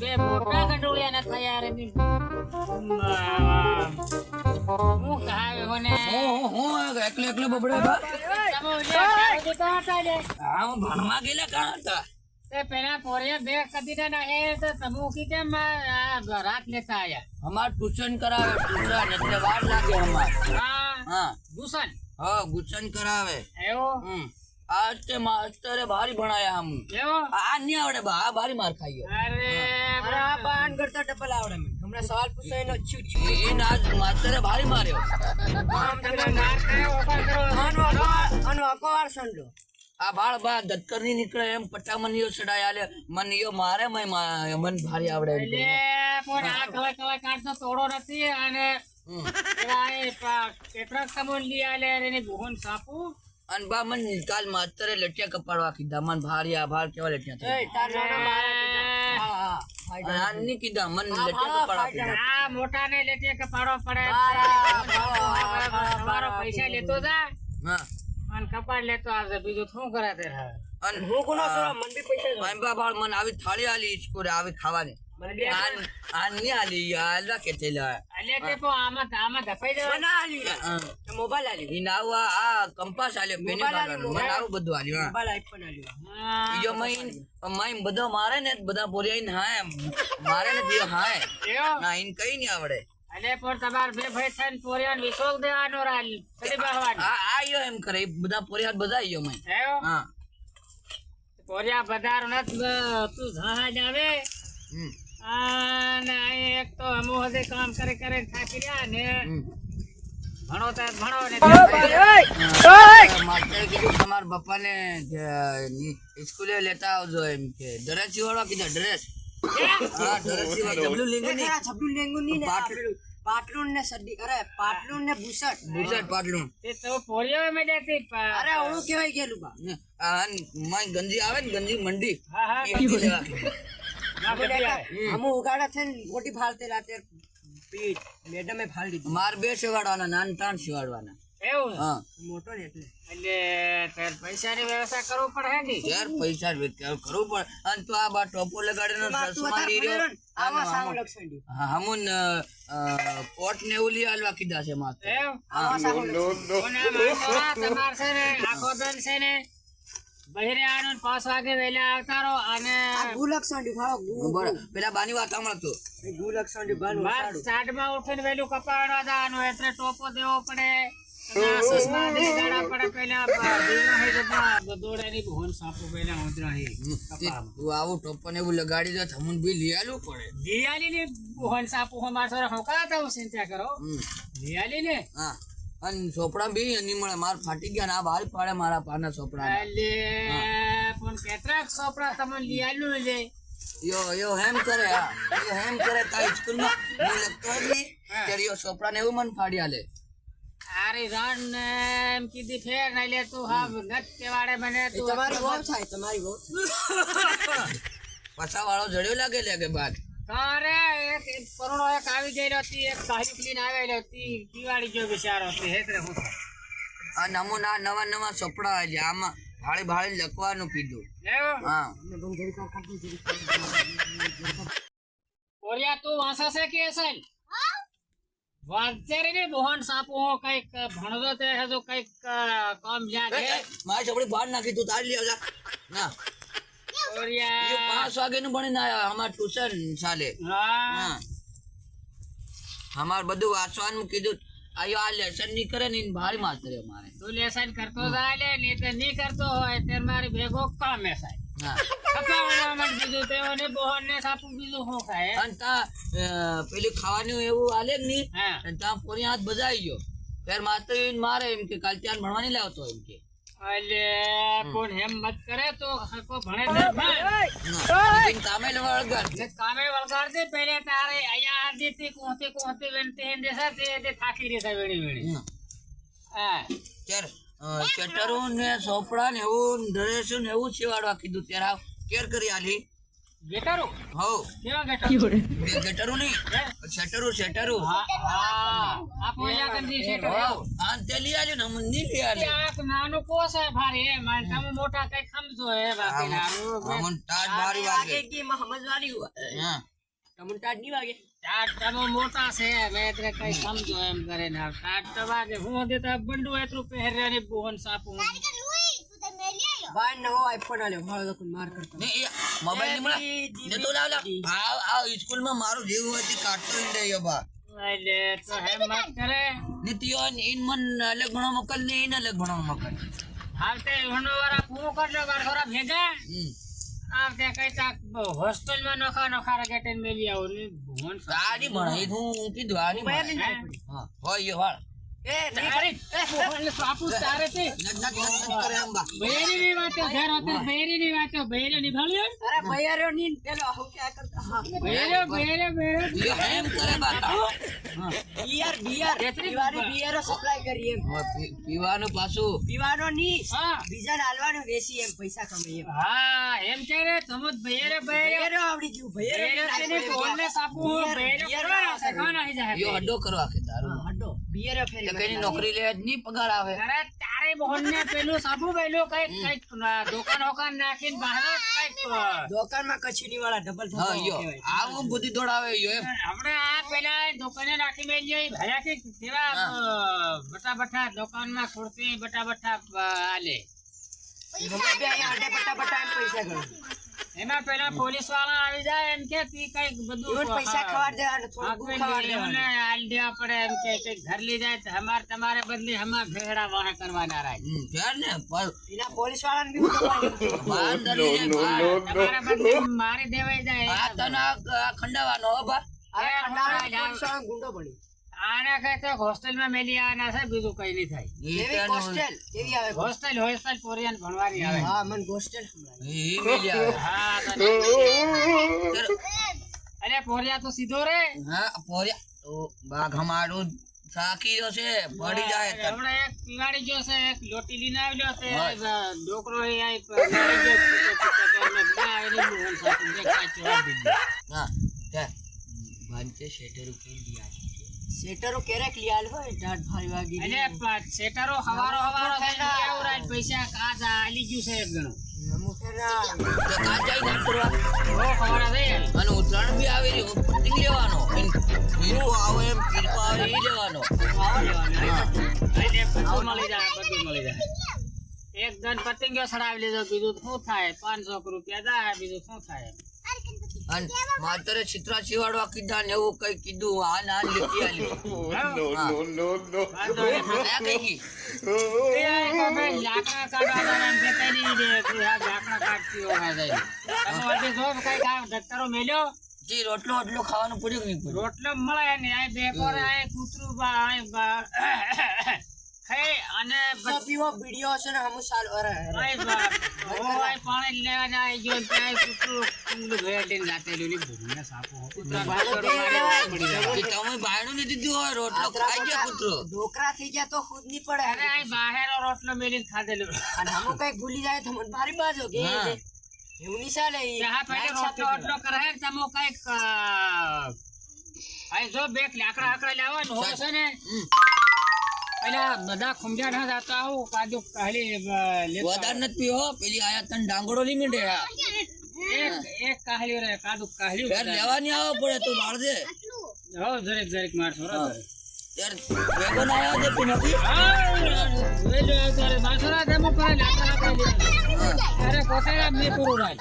બે મોટા ગંડોળિયા ના થયા એની હું કહાવે હોને હું હું એકલે એકલે બબડે બા. હા હું ભણવા ગયેલા કાં હતા? તે પેલા ભોળિયા બે કદી ના હે તો તમે કી કેમ રાત લેતા આયા? અમાર ટ્યુશન કરાવે ટ્યુશન એટલે વાર લાગે અમાર. હા. હા ગુસન હા ગુચન કરાવે. એવો? હમ. આજ તે માસ્તરે ભારી ભણાયા હમ. એવો? આ નહીં આવડે બા આ ભારી માર ખાઈ અરે અરે આ બાન કરતા ડબલ આવડે મને. હમણાં સવાલ પૂછાય એનો છુ છુ એને આજ માસ્તરે ભારી માર્યો. તમે માર ખાયો ઓપર કરો. અનો અકો અનો અકો વાર સંડો. આ બાળ બા દત્તરની નીકળે એમ પટ્ટા મનીયો ચડાયા લે મનીયો મારે મય મા- મન ભારી આવડે એટલે પણ આ કલાક કલાક કાઢતો તોડો નથી અને અને બા મન કાલ માસ્તરે લટિયા કપાડવા કીધા. મન ભારી આભાર કેવા લટિયા એ થઈ તાર નાના મારા હા હા અને આ નહીં કીધા મન લટિયા કપાડવા કીધા. આ મોટા ને લેતે કે પડે. મારો પૈસા લેતો જા. હા. અને કપાડ લેતો આવશે બીજું શું કરે તે? અને હું કોનો સોરા મન બી પૈસા આવી થાળી આલી સ્કોરે આવી ખાવાની. જવા હા. હા. હા, મારે ને બધા બોલ્યા હાય. મારે ને હાય? ના ઈન કઈ નહીં આવડે. અલે પણ તમાર બે ભાઈ થઈને પોરિયાન વિશોક દેવાનો રાલ કદી બહાવાની. આ આયો એમ કરે. બધા પોરિયા બધા આયો મઈ હા. પોરિયા બધારો નથી તું જહાજ આવે. હમ. અને એક તો અમુ હદે કામ કરે કરે થાકી રહ્યા ને ભણો તો ભણો ને માસ્ટરે કીધું તમારા બાપાને જ- ની સ્કૂલે લેતા આવજો એમ કે. ડ્રેસ સીવડાવવા કીધા ડ્રેસ. હા? ડ્રેસ સીવડાવવા જબલું લીધું નહીં ખરા લેંગુ ની ને પાટલું. ને સડી અરે પાટલું ને બુશર્ટ બુશર્ટ પાટલું તે તો પોરિયો મેં દેતી અરે ઓળું કેવાય ગયેલું બા આ મારી ગંજી આવે ને ગંજી મંડી. હા હા અમુ ઉગાડા છે? ને મોટી ફાલતે લાતે પીઠ મેડમે ફાલ દીધી. માર બે સિવાડવાના નાન ત્રણ સિવાડવાના એવું? હા. મોટો ને એટલે. એટલે તાર પૈસાની વ્યવસ્થા કરવું પડે ને યાર પૈસા કરવું પડે. અને તો આ બા ટોપો લગાડીને ચશ્મા લઈ રહ્યો. આવા લક્ષણ હમુન કોટ ને એવું લઈ આલવા કીધા તમાર ને આખો દન છે ને બહેરે આનો ને પાંચ વાગે વહેલા આવતા રહો અને આ ગુ લક્ષણ ડી ભાવ ગુ બરાબર. પેલા બાની વાત સાંભળતો એ ગુ લક્ષણ ડી ભાવ બાર સાઠમાં ઉઠીને વહેલું કપાડવા જવાનું એટલે ટોપો દેવો પડે. અને આ ચશ્મા દેવી દાડા પડે પેલા બીજા હે જતા દોડાની ભોન સાપો પેલા ઉતરા હે. કપામાં. તું આવું ટોપો ને અને સોપડા બી નહીં મળે માર ફાટી ગયા આ બહાર પાડે મારા પાના સોપડા એટલે પણ કેટલાક સોપડા તમે લઈ આલ્યું લે. યો યો હેમ કરે હા. યો હેમ કરે તા સ્કૂલમાં હું લખતો જ નહીં ત્યારે યો ચોપડા ને એવું મન ફાડી આલે. અરે રણ એમ કીધી ફેર ના લે તું હા નત કેવાડે મને તું તમારી વહુ થાય તમારી વહુ પછા વાળો જડ્યો લાગે લાગે બાદ? અરે એક કરોડો એક આવી ગયેલો હતી એક તારીખ લઈને આવેલો હતી દિવાળી જો બિચારો હતી. હેતરે હું આ નમૂના નવા નવા સપડા આવ્યા આમાં ભાળી ભાળી લખવાનું કીધું. હા. ઓરિયા તું વાંસા છે કે સાહેબ વાંચેરી ને મોહન સાપુ હો કંઈક ભણતો તે હજુ કંઈક કામ જ્યાં છે. મારી ચોપડી બહાર નાખી તું તારી લે જા. ના. પાંચ વાગે નું ભણીને આયા અમાર ટ્યુશન ચાલે. અમાર બધું વાંચવાનું કીધું. આયો આ લેસનની કરે ને ભારી માસ્તરે મારે. તું લેસન કરતો જાય ને તે ની કરતો હોય તે મારી ભેગો કામ સાહેબ હા. મને બીજું તેઓને બોહન ને સાપુ બીજું અને તા અ, ખાવાનું એવું આલે અને ત્યાં પોરી હાથ બજાઈ ગયો. ફેર માત્ર મારે એમ કે કાલ ત્યાં ભણવાની લાવતો એમ કે. એટલે કોણ હિંમત કરે તો હકો ભણે તો ભણે. ના, એને કામે વળગાડ. ને કામે વળગાડતી પહેલે તારે અહીંયા આરતી થી કોહતી કોહતી વેણતી હેન દેસા તે તે થાકી રહેતા વેણી વેણી. હા. ચર સ્વેટરો ને ચોપડા ને એવું ડ્રેસ ને એવું સીવાડવા કીધું. ત્યારે કેર કરી આલી. ગેટારો? હો કેવા ગેટારો? ગટરો નહીં? શેટરો શેટરો. હા હા. આ પોયા કંદી છે તો હો આ તે લઈ આલ્યો ને નહીં લઈ આલ્યો આ નાનું કોસ હે ભારે હે મારે તમે મોટા કઈ ખમજો હે બાકી નાનું અમન ટાટ બારી વાગે. આગે કે માં સમજવાની હા. તમને ટાટ નહીં વાગે? ટાટ તમે મોટા છે મેં એટલે કઈ સમજો એમ કરે ને. આ તો વાગે. હું દેતા બંડુ એટલું પહેર્યાની બોહન સાપુ ભાઈ નવો આઈફોન આલ્યો. મારો તો માર કરતો. ને એ મોબાઈલની મળે? ને તો લાવ લાવ. આ આ સ્કૂલમાં મારું જેવું હોય તે કાઢતો ઈંડે યો બા. એટલે તો હે મત કરે ને તીયો ઇન મન અલગ ભણો મોકલ ને ઇન અલગ ભણો મોકલ. આવતે હનો વાળા પૂરો કરજો બાર ખરા ભેગા. આવતે કઈ તાક હોસ્ટેલમાં નોખા નોખા મેલી આવો ને હું કીધું હા હોય વાળ ભૈયારો પીવાની પાછું. પીવાનો ની. હા. બીજાને હાલવાનું બેસી એમ પૈસા કમાઈએ હા એમ કે રે તમો ભૈયરે બેરો આવડી ગયું ભૈયરે તેને સાપુ યો અડ્ડો કરવા કે તારું ફેરી તો નોકરી લે જ પગાર આવે. અરે તારે મોહન પેલું સાબુ પેલું કંઈક કંઈક દુકાન હોકાન નાખીને બહાર કંઈક દુકાનમાં કચીની વાળા ડબલ હા યો આવું બુદ્ધિ દોડાવે યો એમ. આપણે આ પેલા દુકાને નાખી મેલી ભયા બટા કેવા બટા બટા દુકાનમાં ખોરતી બટા બટા આલે. તે અહીંયા બટા પટ્ટા પૈસા ગયો એમાં પેલા પોલીસવાળા આવી જાય એમ કે તી કંઈક બધું પૈસા ખવાડ દેવાના થોડું દેવાના. આલ દેવા પડે એમ કે કંઈક ઘર લઈ જાય તો અમાર તમારે બદલી અમાર ભેડા વાહ કરવાના રાય. ઘર ને? પેલા પોલીસ વાળાને બી. તમારા બદલે મારી દેવાઈ જાય આ તને ખંડાવાનો હો બા. ગુંડો બની આને કઈ તો હોસ્ટેલમાં મેલી આવવાના છે બીજું કઈ નહીં થાય. એવી હોસ્ટેલ? કેવી આવે હોસ્ટેલ હોસ્ટેલ કોરિયન ભણવાની આવે. હા મને હોસ્ટેલ સંભળાય. ઈ મેલી આવે. હા અરે પોરિયા તો સીધો રે. હા પોરિયા. તો બાઘ અમારું સાકી રહ્યો છે પડી જાય. હમણાં એક પીવાડી ગયો છે એક લોટી લઈને આવ્યો છે ડોકરો એ આઈ પ- મારી ગયો ચૂકે ચૂકે એટલે ના મોહન સાહેબ કાચો હા ત્યાં. બાંધતે શેટર કેમ દિયા છે? સેટરો ક્યારેક લિયાલ હોય ટાટ ભાઈ વાગી એટલે શેઠરો હવારો હવારો થઈને કેવું પૈસા કાચ આલી ગયું છે એક ગણો એક ગન પતંગિયો સડાવી લીધો બીજું શું થાય? પાંચસો રૂપિયા જાય બીજું શું થાય? અને માતરે ચિત્રા સિવાડવા કીધા ને એવું કઈ કીધું. આ ના લીધી આલી. નો નો નો લાકડા કાઢવાના એમ કે આ લાકડા કાઢતી હોય છે. તમે વળી જો કઈ કામ ધક્કરો મેલ્યો. જી રોટલો ઓટલો ખાવાનું પડ્યું નહીં રોટલો મળે ને આ બે કોર આ કૂતરું બા. આ અને પીવો વિડિયો છે ને હમુ સાલ અરે આ બા ઓય પાણી લેવાના આવી ગયો ત્યાં કૂતરું કુંડલું ભેટીને જાતેલું ની સાપો કૂતરા પડી તમે બાયણું નહીં દીધું હોય રોટલો ખાઈ ગયા કૂતરો? ઢોકરા થઈ ગયા તો ખુદ નહીં પડે. અરે આ બહારનો રોટલો મેલીને ખાધેલો. અને હમુ કઈ ભૂલી જાય તો મને બાજો કે હા. એવું નહીં ચાલે હા પેલે રોટલો ઓટલો કરે હે તમો કંઈક આ જો બે લાકડા આકડા હોય છે ને હમ. બધા ખુમજા ના જાતા આવું કાજુ કાલી વધારે નથી પીવો પેલી આયા તન ડાંગડો નહીં મીંડે. એક એક કાહલી રે કાજુ કાહલી ફેર લેવાની આવો પડે તું દે હો જરીક જરીક મારશો હા. ત્યારે ભેગો ના આવ્યો તું નથી? બાસરા જેમ કરે લાકડા આકડા અરે કોટે મેં પૂરું રાખ